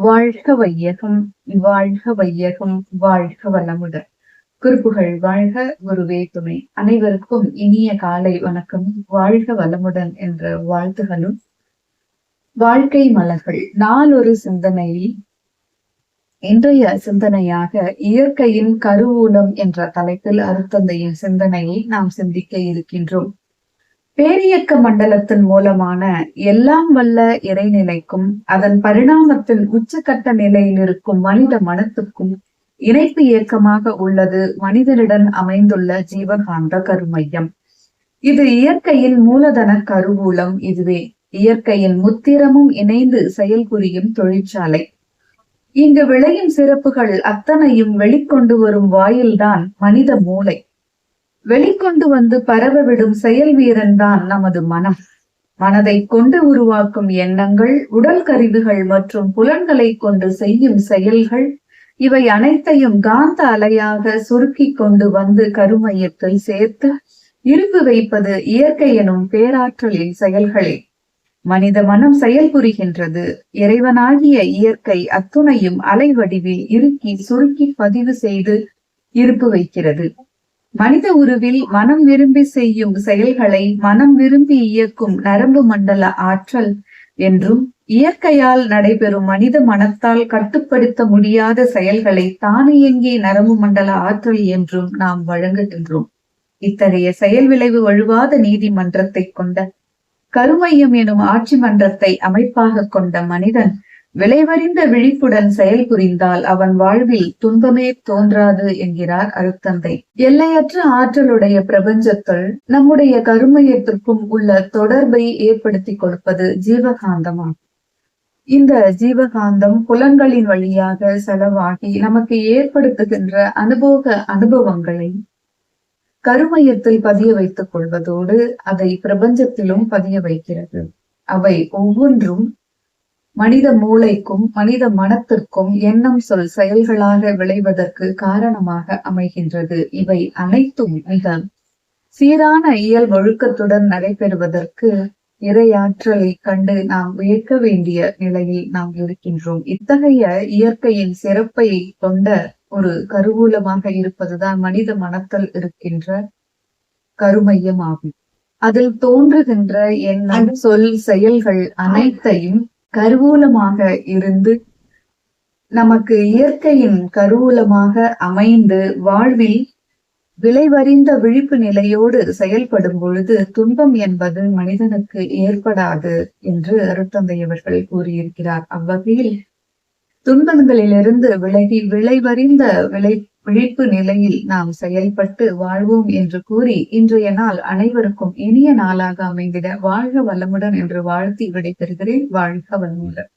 வாழ்க வையகம் வாழ்க வையகம் வாழ்க வளமுடன். குறிப்புகள் வாழ்க குருவே துணை. அனைவருக்கும் இனிய காலை வணக்கம். வாழ்க வளமுடன் என்ற வாழ்த்துகளும். வாழ்க்கை மலர்கள் நாளொரு சிந்தனையில். இன்றைய சிந்தனையாக இயற்கையின் கருவூலம் என்ற தலைப்பில் அருத்தந்தையின் சிந்தனையை நாம் சிந்திக்க இருக்கின்றோம். பேரியக்க மண்டலத்தின் மூலமான எல்லாம் வல்ல இறைநிலைக்கும் அதன் பரிணாமத்தில் உச்சக்கட்ட நிலையில் இருக்கும் மனித மனத்துக்கும் இணைப்பு இயக்கமாக உள்ளது மனிதனிடம் அமைந்துள்ள ஜீவகாந்த கருமையம். இது இயற்கையின் மூலதன கருவூலம் இதுவே. இயற்கையின் முத்திரமும் இணைந்து செயல்புரியும் தொழிற்சாலை. இங்கு விளையும் சிறப்புகள் அத்தனையும் வெளிக்கொண்டு வரும் வாயில்தான் மனித மூளை. வெளிக்கொண்டு வந்து பரவவிடும் செயல் வீரன் தான் நமது மனம். மனதை கொண்டு உருவாக்கும் எண்ணங்கள் உடல் கருவிகள் மற்றும் புலன்களை கொண்டு செய்யும் செயல்கள் இவை அனைத்தையும் காந்த அலையாக சுருக்கி கொண்டு வந்து கருமையத்தில் சேர்த்து இருப்பு வைப்பது இயற்கை எனும் பேராற்றலின் செயல்களே. மனித மனம் செயல் புரிகின்றது. இறைவனாகிய இயற்கை அத்துணையும் அலைவடிவில் இறுக்கி சுருக்கி பதிவு செய்து இருப்பு வைக்கிறது. மனித உருவில் மனம் விரும்பி செய்யும் செயல்களை மனம் விரும்பி இயக்கும் நரம்பு மண்டல ஆற்றல் என்றும் இயற்கையால் நடைபெறும் மனித மனத்தால் கட்டுப்படுத்த முடியாத செயல்களை தானியங்கி நரம்பு மண்டல ஆற்றல் என்றும் நாம் வழங்குகின்றோம். இத்தகைய செயல் விளைவு வழுவாத நீதிமன்றத்தை கொண்ட கருமையம் எனும் ஆட்சி மன்றத்தை அமைப்பாக கொண்ட மனிதன் விளைவறிந்த விழிப்புடன் செயல் புரிந்தால் அவன் வாழ்வில் துன்பமே தோன்றாது என்கிறார் அருத்தந்தை எல்லையற்ற ஆற்றலுடைய பிரபஞ்சத்தில் நம்முடைய கருமையத்திற்கும் உள்ள தொடர்பை ஏற்படுத்தி கொடுப்பது ஜீவகாந்தமாகும். இந்த ஜீவகாந்தம் புலன்களின் வழியாக செலவாகி நமக்கு ஏற்படுத்துகின்ற அனுபவ அனுபவங்களை கருமையத்தில் பதிய வைத்துக் கொள்வதோடு அதை பிரபஞ்சத்திலும் பதிய வைக்கிறது. அவை ஒவ்வொன்றும் மனித மூளைக்கும் மனித மனத்திற்கும் எண்ணம் சொல் செயல்களாக விளைவதற்கு காரணமாக அமைகின்றது. இவை அனைத்தும் மிக சீரான இயல் ஒழுக்கத்துடன் நடைபெறுவதற்கு இறையாற்றலை கண்டு நாம் வியக்க வேண்டிய நிலையில் நாம் இருக்கின்றோம். இத்தகைய இயற்கையின் சிறப்பை கொண்ட ஒரு கருவூலமாக இருப்பதுதான் மனித மனத்தில் இருக்கின்ற கருமையம் ஆகும் அதில் தோன்றுகின்ற எண்ணம் சொல் செயல்கள் அனைத்தையும் கருவூலமாக இருந்து நமக்கு இயற்கையின் கருவூலமாக அமைந்து வாழ்வில் விளைவறிந்த விழிப்பு நிலையோடு செயல்படும் பொழுது துன்பம் என்பது மனிதனுக்கு ஏற்படாது என்று அருத்தந்தையவர்கள் கூறியிருக்கிறார். அவ்வகையில் துன்பங்களிலிருந்து விலகி விளைவறிந்த விளை விழிப்பு நிலையில் நாம் செயல்பட்டு வாழ்வோம் என்று கூறி இன்றைய நாள் அனைவருக்கும் இனிய நாளாக அமைந்திட வாழ்க வளமுடன் என்று வாழ்த்தி விடைபெறுகிறேன். வாழ்க வளமுடன்.